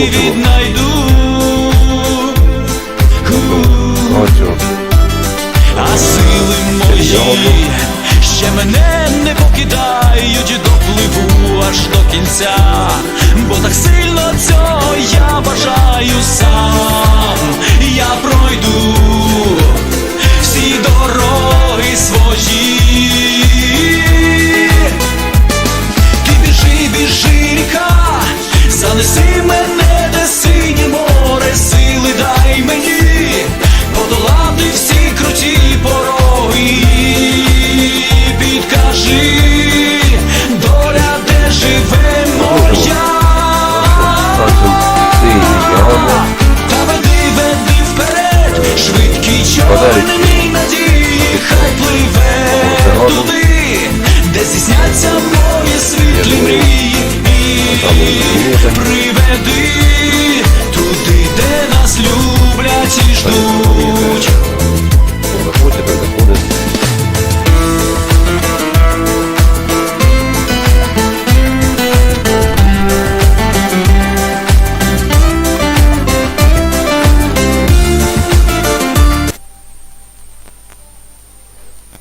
віднайду. А сили мої ще мене не покидають, допливу аж до кінця, де здійсняться мої світлі мрії, і приведи туди, де нас люблять і ждуть.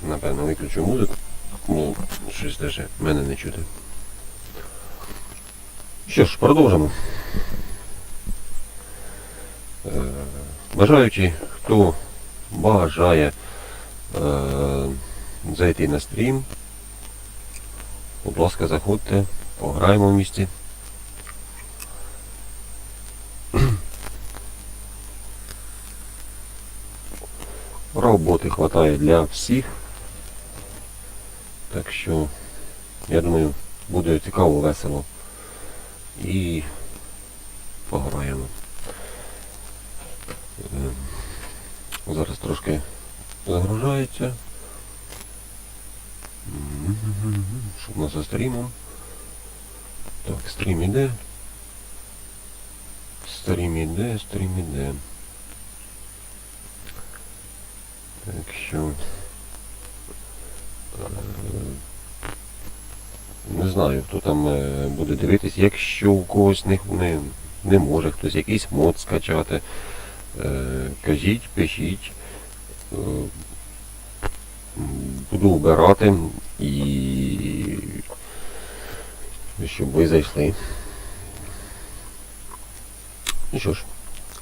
Напевно, виключу музику. Ну, щось даже мене не чути. Що ж, продовжимо. Е, Бажаючи, хто бажає е, зайти на стрім, будь ласка, заходьте, пограємо в місті. Роботи хватає для всіх. Так що, я думаю, буде цікаво, весело. І пограємо. Ем, Зараз трошки загружається. Що в нас за стрімом? Так, стрім іде. Стрім іде, стрім іде. Так що. Не знаю, хто там е, буде дивитись, якщо у когось не, не, не може хтось якийсь мод скачати. Е, кажіть, пишіть. Е, Буду вбирати і щоб ви зайшли. Ну що ж,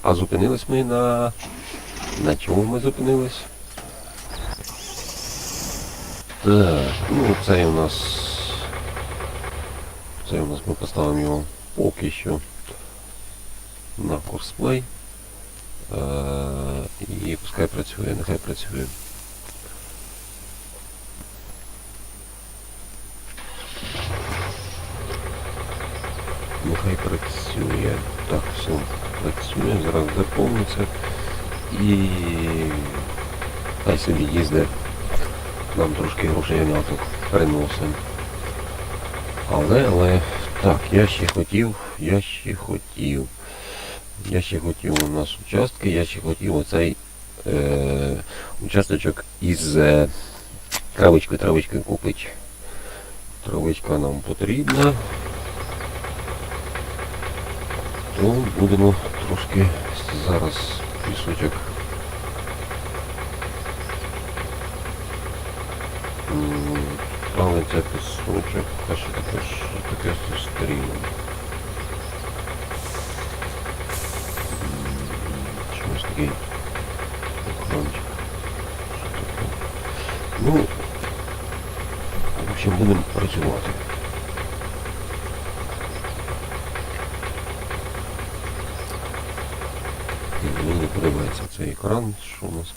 а зупинились ми на... На чому ми зупинились? Так, ну цей у нас... Цей у нас ми поставимо його поки що на курсплей. Е, і пускай працює, нехай працює. Нехай працює. Так, все, працює, зараз заповниться. І хай собі їздить. Нам трошки грошей наток приносимо. Але, але, так, я ще хотів, я ще хотів. Я ще хотів у нас участки, я ще хотів оцей е, участочок із е, травичкою, травичкою купити. Травичка нам потрібна. То будемо трошки зараз пісочок. Але це пісочок, а що таке, що таке з стрімом. Чомусь такий екранчик. Ну, в общем, будемо працювати. І Мені не подобається цей екран, що у нас